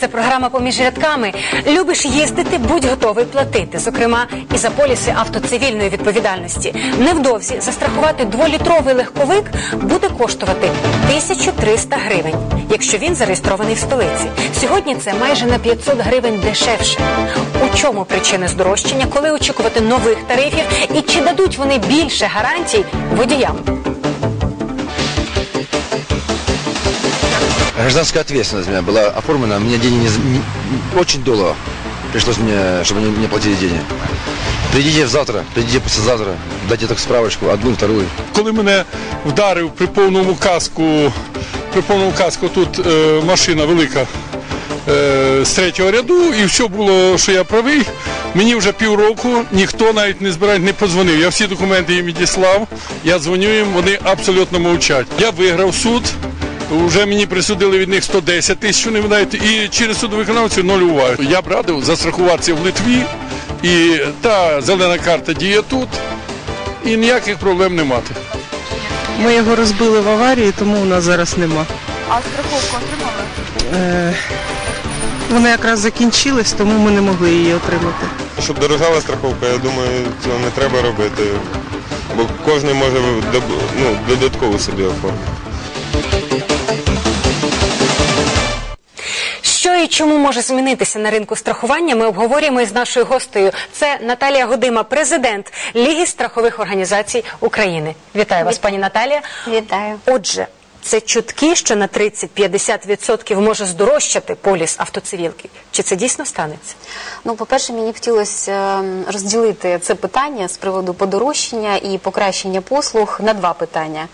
Це програма поміж рядками. Любиш їздити, будь готовий платити. Зокрема, і за поліси автоцивільної відповідальності. Невдовзі застрахувати дволітровий легковик буде коштувати 1300 гривень, якщо він зареєстрований в столиці. Сьогодні це майже на 500 гривень дешевше. У чому причини здорожчання, коли очікувати нових тарифів і чи дадуть вони більше гарантій водіям? Гражданская ответственность у меня была оформлена, мне деньги не, не- очень долго пришлось мне, чтобы мне, мне платили деньги. Придите завтра, придите послезавтра, дайте так справочку, одну, вторую. Коли мене вдарив при повному каску, при повному каску тут е, машина велика е, з третього ряду, і все було, що я правий. Мені вже півроку ніхто навіть не збирає, не позвонив. Я всі документи їм відіслав, я дзвоню їм, вони абсолютно мовчать. Я виграв суд. Вже мені присудили від них 110 тисяч, вони видають, і через судовиконавців нуль уваги. Я б радив застрахуватися в Литві, і та зелена карта діє тут, і ніяких проблем не мати. Ми його розбили в аварії, тому у нас зараз нема. А страховку отримали? Е, вона якраз закінчилась, тому ми не могли її отримати. Щоб дорожала страховка, я думаю, цього не треба робити. Бо кожен може ну, додатково собі оформити. Що і чому може змінитися на ринку страхування? Ми обговорюємо із нашою гостею. Це Наталія Годима, президент Ліги страхових організацій України. Вітаю вас, пані Наталія. Вітаю. Отже, це чутки, що на 30-50% може здорожчати поліс автоцивілки. Чи це дійсно станеться? Ну, по-перше, мені хотілося ем, розділити це питання з приводу подорожчання і покращення послуг на два питання.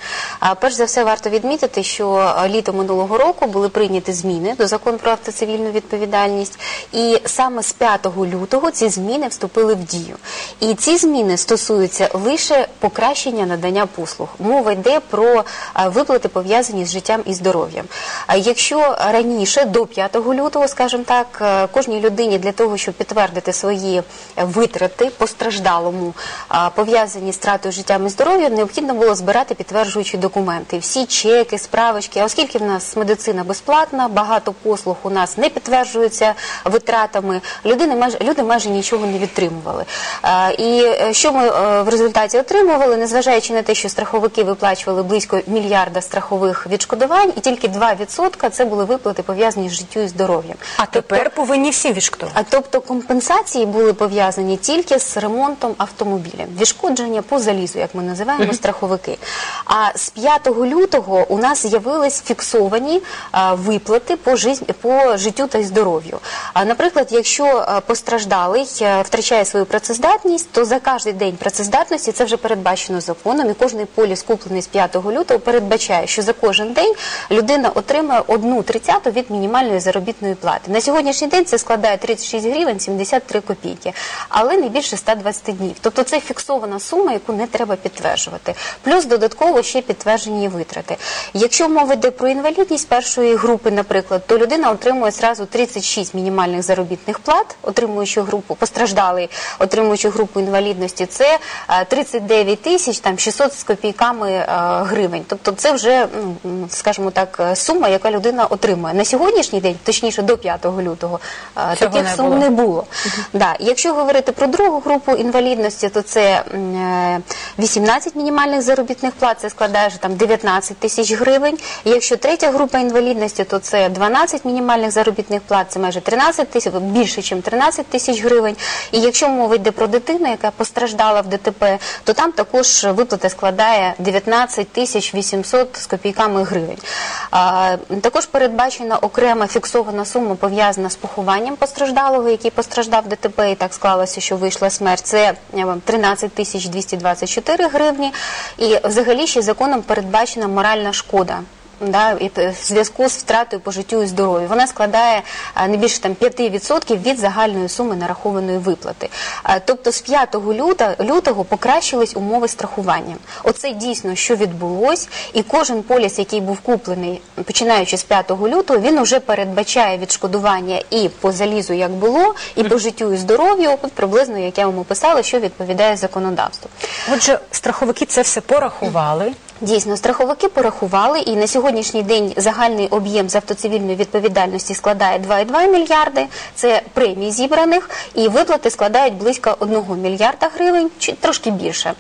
Перш за все, варто відмітити, що е, літо минулого року були прийняті зміни до закону про автоцивільну відповідальність, і саме з 5 лютого ці зміни вступили в дію. І ці зміни стосуються лише покращення надання послуг. Мова йде про е, виплати пов'язані з життям і здоров'ям. А якщо раніше, до 5 лютого, скажімо так, е, кожній людині для того, щоб підтвердити свої е, витрати постраждалому, пов'язані з втратою життям і здоров'ям, необхідно було збирати підтверджуючі документи, всі чеки, справочки. Оскільки в нас медицина безплатна, багато послуг у нас не підтверджуються витратами, людини люди майже нічого не відтримували. І е, що ми е, в результаті отримували, незважаючи на те, що страховики виплачували близько мільярда страхових відшкодувань, і тільки 2% це були виплати пов'язані з життю і здоров'ям. А тепер повинні всі відшкодувати. А тобто компенсації були пов'язані тільки з ремонтом автомобіля, відшкодження по залізу, як ми називаємо страховики. А з 5 лютого у нас з'явились фіксовані а, виплати по, жиз- по життю та здоров'ю. А, наприклад, якщо постраждалий втрачає свою працездатність, то за кожен день працездатності це вже передбачено законом, і кожний поліс, куплений з 5 лютого, передбачає, що за кожен день людина отримає одну тридцяту від мінімальної заробітної плати. На сьогоднішній день це складає 36 гривень 73 копійки, але не більше 120 днів. Тобто це фіксована сума, яку не треба підтверджувати. Плюс додатково ще підтверджені витрати. Якщо мова йде про інвалідність першої групи, наприклад, то людина отримує зразу 36 мінімальних заробітних плат, отримуючи групу постраждалий, отримуючи групу інвалідності, це е, 39 тисяч там 600 з копійками е, гривень. Тобто це вже, скажімо так, е, сума, яка людина отримує. На сьогоднішній день, точніше до 5 лютого, е, Цього таких не сум було. не було. Да. Якщо говорити про другу групу інвалідності, то це е, 18 мінімальних заробітних плат, це складає вже там 19 тисяч гривень. І Якщо третя група інвалідності, то це 12 мінімальних заробітних плат, це майже 13 тисяч, більше, ніж 13 тисяч гривень. І якщо мова йде про дитину, яка постраждала в ДТП, то там також виплата складає 19 тисяч 800 з копійками гривень. Також передбачена окрема фіксована сума пов'язана з похованням постраждалого, який постраждав ДТП, і так склалося, що вийшла смерть. Це е, 13 тисяч 224 гривні. І взагалі ще законом передбачена моральна шкода. Да, і в зв'язку з втратою по життю і здоров'ю. Вона складає а, не більше там 5% від загальної суми нарахованої виплати. А, Тобто з 5 люта, лютого покращились умови страхування. Оце дійсно, що відбулось, і кожен поліс, який був куплений, починаючи з 5 лютого, він вже передбачає відшкодування і по залізу, як було, і по життю і здоров'ю, от приблизно, як я вам описала, що відповідає законодавству. Отже, страховики це все порахували. Дійсно, страховики порахували, і на сьогодні. Сьогоднішній день загальний об'єм з автоцивільної відповідальності складає 2,2 мільярди. Це премії зібраних, і виплати складають близько 1 мільярда гривень, чи трошки більше.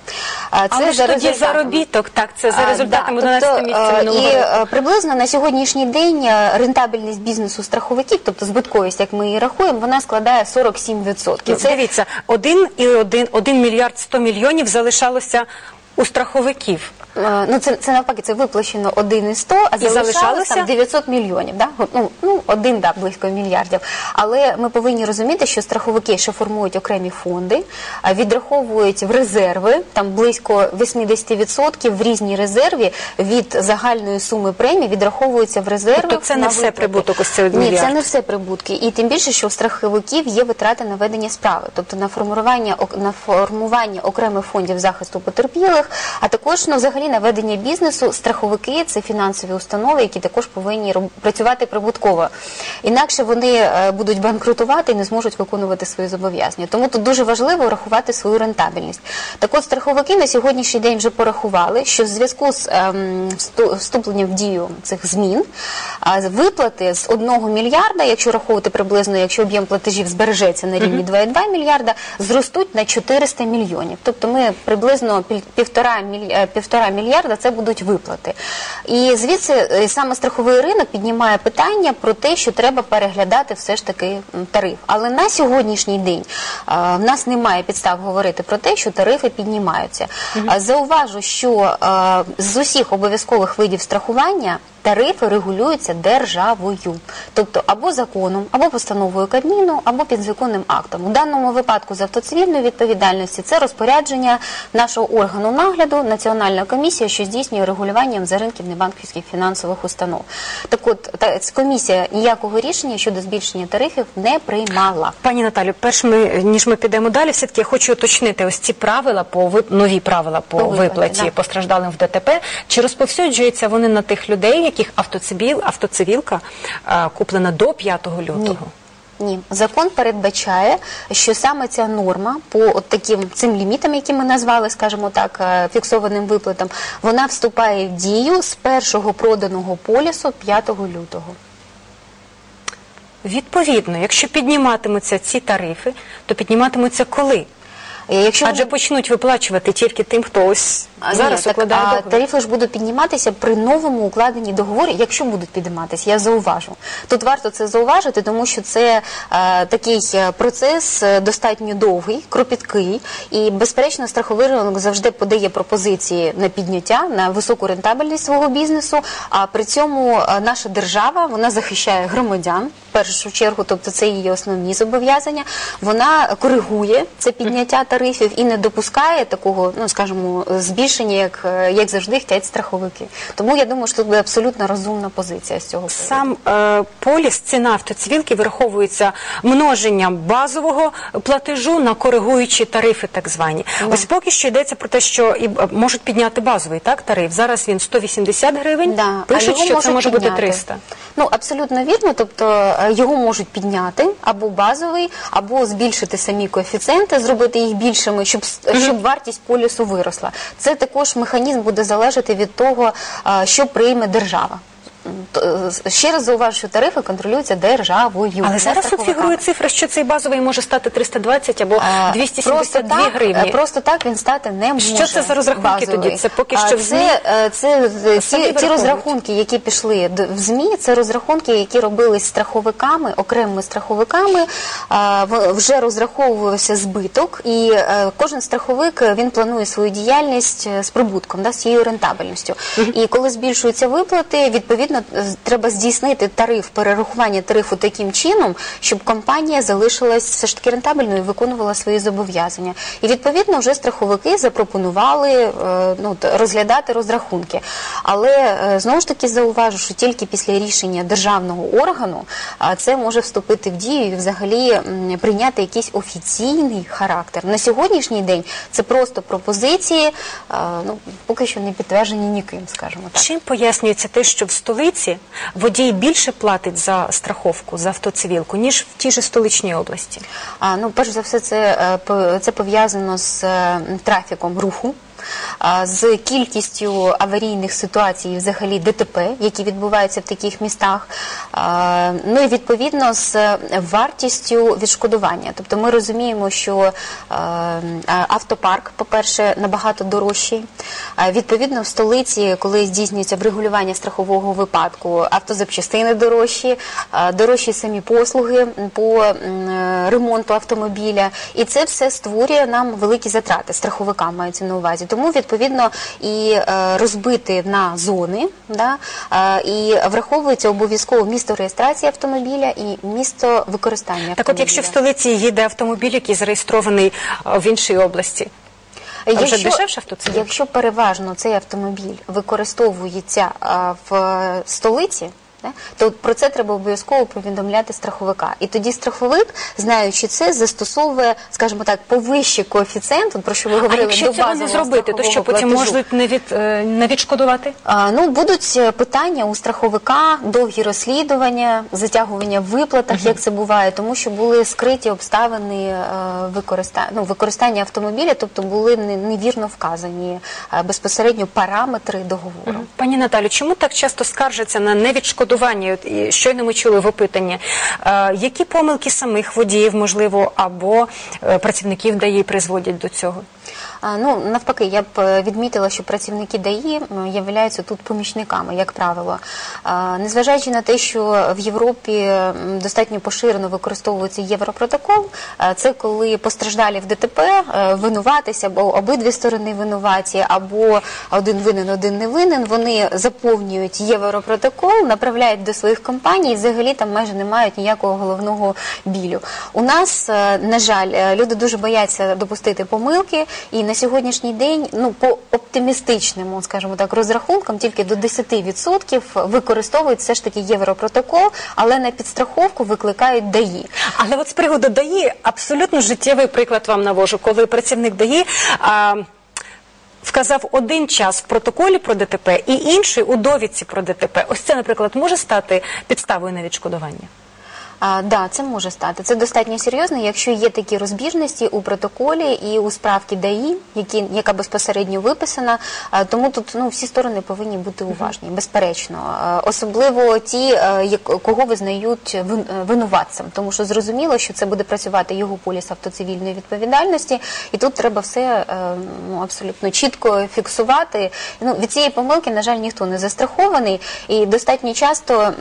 А Але ж тоді заробіток, так, це за А, результатами да, 12 тобто, е, минулого І року. е, приблизно на сьогоднішній день е, рентабельність бізнесу страховиків, тобто збитковість, як ми її рахуємо, вона складає 47%. Ну, Це Дивіться, один і один, один мільярд 100 мільйонів залишалося у страховиків. Е, Ну, це, це навпаки, це виплачено 1 і 100, а І залишалося залишалося? там 900 мільйонів. Да? Ну, ну, один, да, близько мільярдів. Але ми повинні розуміти, що страховики ще формують окремі фонди, а відраховують в резерви, там близько 80% в різні резерві від загальної суми премії відраховуються в резерви. Тобто це не на все виплати. прибуток ось цього Ні, це не все прибутки. І тим більше, що у страховиків є витрати на ведення справи, тобто на формування, ок- на формування окремих фондів захисту потерпілих, а також ну, взагалі на ведення бізнесу. Страховики це фінансові установи, які також повинні працювати прибутково. Інакше вони е, будуть банкрутувати і не зможуть виконувати свої зобов'язання. Тому тут дуже важливо рахувати свою рентабельність. Так от страховики на сьогоднішній день вже порахували, що в зв'язку з ем, вступленням в дію цих змін виплати з 1 мільярда, якщо рахувати приблизно, якщо об'єм платежів збережеться на рівні 2,2 мільярда, зростуть на 400 мільйонів. Тобто ми приблизно пів- півтора, е, півтора мільярда це будуть виплати. І звідси е, саме страховий ринок піднімає питання про те, що треба переглядати все ж таки тариф. Але на сьогоднішній день в нас немає підстав говорити про те, що тарифи піднімаються. Зауважу, що з усіх обов'язкових видів страхування тарифи регулюються державою, тобто або законом, або постановою Кабміну, або підзаконним актом. У даному випадку з автоцивільної відповідальності це розпорядження нашого органу нагляду, Національна комісія, що здійснює регулюванням за ринків небанківських фінансових установ. Так от та, комісія ніякого рішення щодо збільшення тарифів не приймала. Пані Наталю, перш ми ніж ми підемо далі, все таки я хочу уточнити ось ці правила по вип... нові правила по, По виплаті, виплаті да. постраждалим в ДТП. Чи розповсюджуються вони на тих людей, яких автоцивіл, автоцивілка а, куплена до 5 лютого? Ні, закон передбачає, що саме ця норма по от таким цим лімітам, які ми назвали, скажімо так, е, фіксованим виплатам, вона вступає в дію з першого проданого полісу 5 лютого. Відповідно, якщо підніматимуться ці тарифи, то підніматимуться коли? Е, Якщо Адже почнуть виплачувати тільки тим, хто ось А, зараз ні, так, а договір. тарифи ж будуть підніматися при новому укладенні договору, якщо будуть підніматися, я зауважу. Тут варто це зауважити, тому що це е, такий е, процес е, достатньо довгий, кропіткий, і безперечно страховий ринок завжди подає пропозиції на підняття, на високу рентабельність свого бізнесу. А при цьому наша держава вона захищає громадян. В першу чергу, тобто це її основні зобов'язання. Вона коригує це підняття тарифів і не допускає такого, ну скажімо, збільшення, як, е, як завжди хотять страховики. Тому я думаю, що тут буде абсолютно розумна позиція з цього. Сам е, поліс, ціна автоцивілки вираховується множенням базового платежу на коригуючі тарифи, так звані. Ось поки що йдеться про те, що і е, можуть підняти базовий так тариф. Зараз він 180 гривень. Да, Пишуть, що це може бути підняти. 300. Ну абсолютно вірно. Тобто е, його можуть підняти або базовий, або збільшити самі коефіцієнти, зробити їх більшими, щоб с- щоб вартість полісу виросла. Це також механізм буде залежати від того, що прийме держава. Е, Ще раз зауважу, що тарифи контролюються державою. Але зараз тут фігурує цифра, що цей базовий може стати 320 або Е, 272 просто так, гривні. е, Просто так він стати не може. Що це за розрахунки базовий. тоді? Це поки А що в ЗМІ? Це, е, це, е, ці, ці розрахунки, які пішли в ЗМІ, це розрахунки, які робились страховиками, окремими страховиками. А, Вже розраховувався збиток, і кожен страховик він планує свою діяльність з прибутком, да, з цією рентабельністю. І коли збільшуються виплати, відповідно е, треба здійснити тариф, перерахування тарифу таким чином, щоб компанія залишилась все ж таки рентабельною і виконувала свої зобов'язання. І відповідно вже страховики запропонували е, ну, розглядати розрахунки. Але е, знову ж таки зауважу, що тільки після рішення державного органу це може вступити в дію і взагалі прийняти якийсь офіційний характер. На сьогоднішній день це просто пропозиції, ну поки що не підтверджені ніким, скажімо так. Чим пояснюється те, що в столиці водій більше платить за страховку, за автоцивілку, ніж в тій же столичній області? А, ну, перш за все, це, е, це пов'язано з е, трафіком руху. З кількістю аварійних ситуацій, взагалі ДТП, які відбуваються в таких містах. Ну і відповідно з вартістю відшкодування. Тобто ми розуміємо, що е, автопарк, по-перше, набагато дорожчий. Відповідно, в столиці, коли здійснюється врегулювання страхового випадку, автозапчастини дорожчі, дорожчі самі послуги по ремонту автомобіля, і це все створює нам великі затрати. Страховикам мається на увазі. Тому відповідно і е, розбити на зони, да, е, і враховується обов'язково місто реєстрації автомобіля і місто використання автомобіля. Так от, якщо в столиці їде автомобіль, який зареєстрований е, в іншій області, а вже дешевше? Якщо переважно цей автомобіль використовується в столиці. Да, То про це треба обов'язково повідомляти страховика. І тоді страховик, знаючи це, застосовує, скажімо так, повищий коефіцієнт, от про що ви А говорили, якщо до цього не зробити, то що потім платежу. можуть не від не відшкодувати? А, Ну, будуть е, питання у страховика, довгі розслідування, затягування в виплатах, як це буває, тому що були скриті обставини е, використання, ну, використання автомобіля, тобто були не- невірно вказані е, безпосередньо параметри договору. Пані Наталю, чому так часто скаржаться на невідшкодування? От, і щойно ми чули в опитанні. Е, які помилки самих водіїв, можливо, або е, працівників ДАІ призводять до цього? Ну, навпаки, я б е, відмітила, що працівники ДАІ являються тут помічниками, як правило. Незважаючи на те, що в Європі достатньо поширено використовується Європротокол, це коли постраждалі в ДТП е, винуватися, або обидві сторони винуваті, або один винен, один не винен, вони заповнюють Європротокол, направляють до своїх компаній, і взагалі там майже не мають ніякого головного білю. У нас, е, на жаль, люди дуже бояться допустити помилки, і на сьогоднішній день, ну по оптимістичному, скажімо так, розрахункам, тільки до 10% використовують все ж таки Європротокол, але на підстраховку викликають ДАІ. Але от з приводу ДАІ абсолютно життєвий приклад вам навожу, коли працівник ДАІ а, вказав один час в протоколі про ДТП і інший у довідці про ДТП. Ось це, наприклад, може стати підставою на відшкодування. А, да, це може стати. Це достатньо серйозно, якщо є такі розбіжності у протоколі і у справці ДАІ, які, яка безпосередньо виписана. А, тому тут ну, всі сторони повинні бути уважні, безперечно. А, особливо ті, е, як- кого визнають вин- е, винуватцем, тому що зрозуміло, що це буде працювати його поліс автоцивільної відповідальності, і тут треба все е, ну, абсолютно чітко фіксувати. Ну, від цієї помилки, на жаль, ніхто не застрахований, і достатньо часто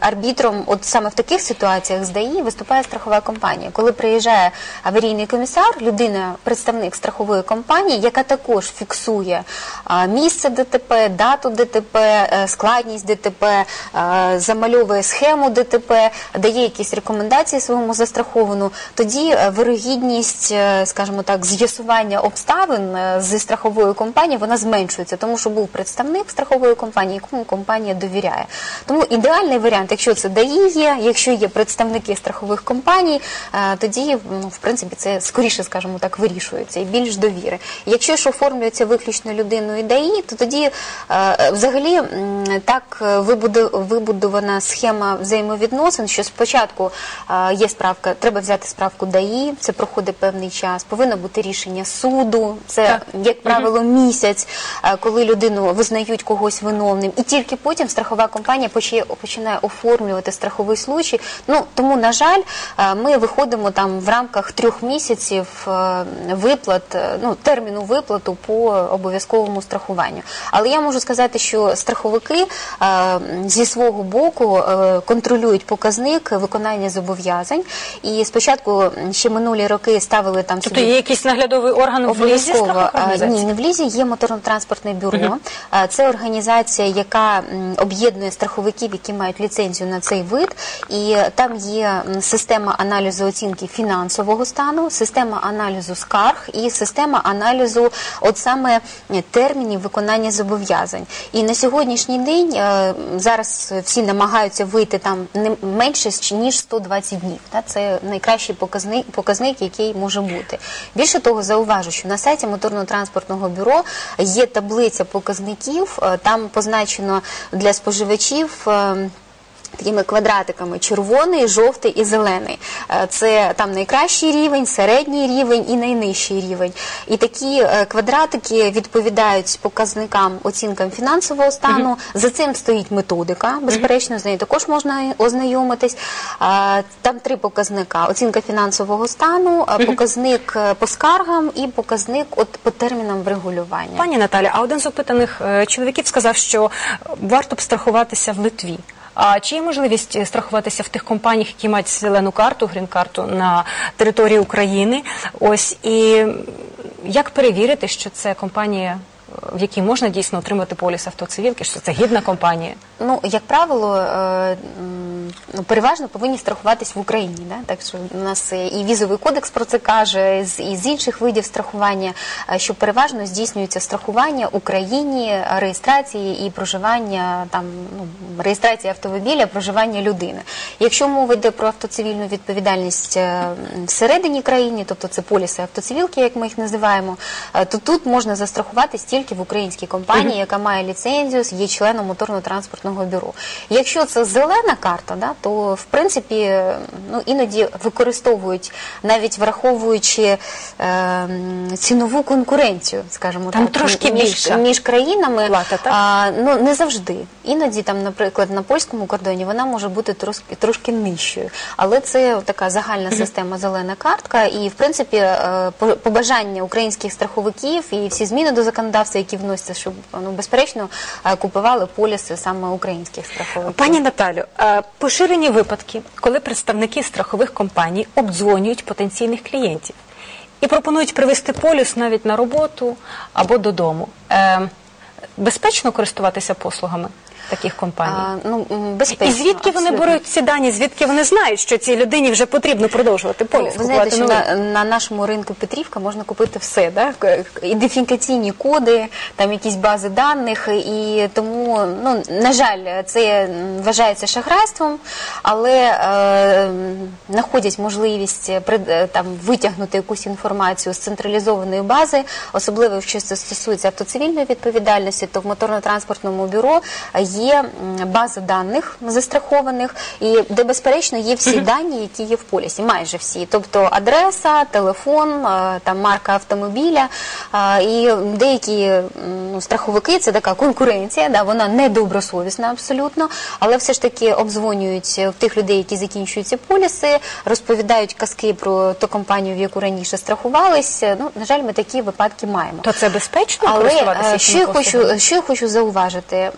арбітром, от саме в таких ситуаціях з ДАІ виступає страхова компанія. Коли приїжджає аварійний комісар, людина, представник страхової компанії, яка також фіксує місце ДТП, дату ДТП, е, складність ДТП, е, замальовує схему ДТП, дає якісь рекомендації своєму застраховану, тоді е, вирогідність, скажімо так, з'ясування обставин зі страховою компанією вона зменшується, тому що був представник страхової компанії, якому компанія довіряє. Тому ідеальний варіант, якщо це ДАІ є, якщо є представники страхових компаній, е, тоді ну, в принципі це скоріше, скажімо так, вирішується і більш довіри. Якщо ж оформлюється виключно людиною ДАІ, то тоді е, взагалі так е, вибудована схема взаємовідносин, що спочатку є справка, треба взяти справку ДАІ, це проходить певний час, повинно бути рішення суду, це Так. як правило місяць, коли людину визнають когось виновним, і тільки потім страхова компанія починає оформлювати страховий случай. Ну тому, на жаль, е, ми виходимо там в рамках трьох місяців е, виплат, е, ну терміну виплату по обов'язковому страхуванню. Але я можу сказати, що страховики зі свого боку контролюють показник виконання зобов'язань. І спочатку ще минулі роки ставили там Тобто собі є якийсь наглядовий орган в лізі ні, не в лізі є моторно-транспортне бюро. А, Це організація, яка об'єднує страховиків, які мають ліцензію на цей вид. І там є система аналізу оцінки фінансового стану, система аналізу скарг і система аналізу от саме е, термінів виконання зобов'язань. І на сьогоднішній день е, зараз всі намагаються вийти там не менше ніж 120 днів. Це найкращий показник, показник, який може бути. Більше того, зауважу, що на сайті моторно-транспортного бюро є таблиця показників. е, Там позначено для споживачів. Е, Такими квадратиками червоний, жовтий і зелений. Е, Це там найкращий рівень, середній рівень і найнижчий рівень. І такі е, квадратики відповідають показникам оцінкам фінансового стану. За цим стоїть методика. Безперечно, з нею також можна ознайомитись. Там три показника: оцінка фінансового стану, е, показник е, по скаргам і показник от по термінам врегулювання. Пані Наталя, а один з опитаних е, чоловіків сказав, що варто б страхуватися в Литві. А чи є можливість е, страхуватися в тих компаніях, які мають зелену карту, грін-карту на території України? Ось і як перевірити, що це компанія, е, в якій можна дійсно отримати поліс автоцивілки, що це гідна компанія? Ну, як правило, е, переважно повинні страхуватись в Україні. Да? Так що у нас е, і візовий кодекс про це каже, з- і з інших видів страхування, е, що переважно здійснюється страхування Україні, реєстрації і проживання там ну, реєстрації автомобіля, проживання людини. Якщо мова йде про автоцивільну відповідальність е, всередині країни, тобто це поліси автоцивілки, як ми їх називаємо, то тут можна застрахуватись тільки в українській компанії, яка має ліцензію, є членом моторно-транспортного бюро. Якщо це зелена карта, да, то в принципі ну, іноді використовують, навіть враховуючи е, цінову конкуренцію, скажімо Там так, трошки між, між країнами. плата, так? А, ну не завжди. Іноді там, наприклад, на польському кордоні вона може бути трошки трошки нижчою, але це така загальна система зелена картка. І в принципі е, по- побажання українських страховиків і всі зміни до законодавства, які вносяться, щоб ну безперечно е, купували поліси саме українських страховиків. Пані Наталю, е, поширені випадки, коли представники страхових компаній обдзвонюють потенційних клієнтів і пропонують привезти полюс навіть на роботу або додому. Е, Безпечно користуватися послугами таких компаній? А, ну, безпечно, І звідки вони абсолютно. беруть ці дані? Звідки вони знають, що цій людині вже потрібно продовжувати Ну, ви знаєте, що на, на нашому ринку Петрівка можна купити все, да? Ідентифікаційні коди, там якісь бази даних, і тому, ну на жаль, це вважається шахрайством, але е, знаходять можливість е, там витягнути якусь інформацію з централізованої бази, особливо якщо це стосується автоцивільної відповідальності, то в моторно-транспортному бюро є база даних застрахованих, і де безперечно є всі дані, які є в полісі, майже всі, тобто адреса, телефон, е, там марка автомобіля. е, І деякі ну, страховики це така конкуренція, да, вона недобросовісна абсолютно, але все ж таки обдзвонюють е, тих людей, які закінчують ці поліси, розповідають казки про ту компанію, в яку раніше страхувались. Ну, на жаль, ми такі випадки маємо. То це безпечно Але що я хочу, що я хочу зауважити,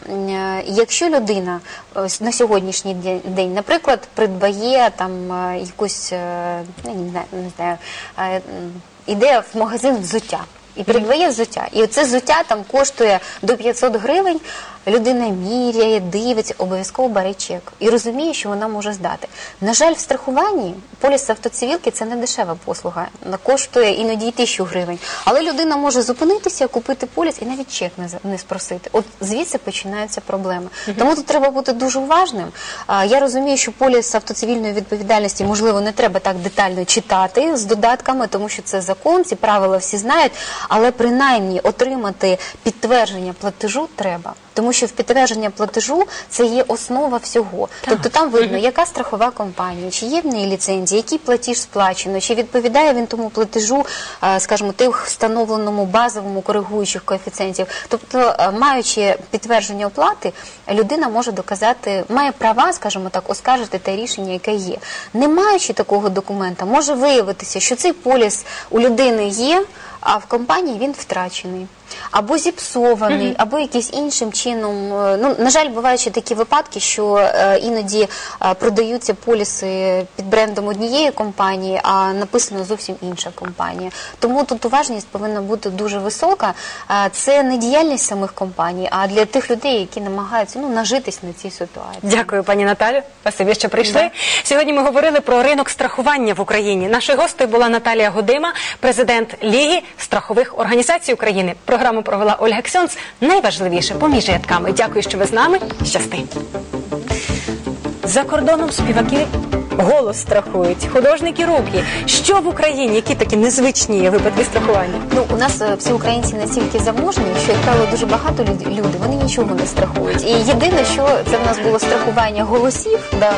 якщо людина ось на сьогоднішній день- наприклад, придбає там е, якусь е, ну, не знаю, е, іде в магазин взуття. І придбає взуття. І це взуття там коштує до 500 гривень. Людина міряє, дивиться, обов'язково бере чек і розуміє, що вона може здати. На жаль, в страхуванні поліс автоцивілки це не дешева послуга. Вона коштує іноді й тисячу гривень. Але людина може зупинитися, купити поліс і навіть чек не, не спросити. От звідси починаються проблеми. Тому тут треба бути дуже уважним. Я розумію, що поліс автоцивільної відповідальності можливо не треба так детально читати з додатками, тому що це закон, ці правила всі знають. Але принаймні отримати підтвердження платежу треба. Тому що в підтвердження платежу це є основа всього. Тобто там видно, яка страхова компанія, чи є в неї ліцензія, який платіж сплачено, чи відповідає він тому платежу, е, скажімо, тих встановленому базовому коригуючих коефіцієнтів. Тобто, е, маючи підтвердження оплати, людина може доказати, має права, скажімо так, оскаржити те рішення, яке є. Не маючи такого документа, може виявитися, що цей поліс у людини є, а в компанії він втрачений. Або зіпсований, або якийсь іншим чином. е, Ну, на жаль, бувають ще такі випадки, що е, іноді е, продаються поліси під брендом однієї компанії, а написано зовсім інша компанія. Тому тут уважність повинна бути дуже висока. Це не діяльність самих компаній, а для тих людей, які намагаються ну, нажитись на цій ситуації. Дякую, пані Наталю. Спасибі, що прийшли. Сьогодні ми говорили про ринок страхування в Україні. Нашою гостею була Наталія Годима, президент Ліги страхових організацій України. Програму провела Ольга Ксьонц. Найважливіше поміж рядками. Дякую, що ви з нами. Щасти. За кордоном співаки голос страхують, художники руки. Що в Україні? Які такі незвичні випадки страхування? Ну, у нас е, всі українці настільки заможні, що як правило дуже багато люд- люди, вони нічого не страхують. І єдине, що це в нас було страхування голосів, да,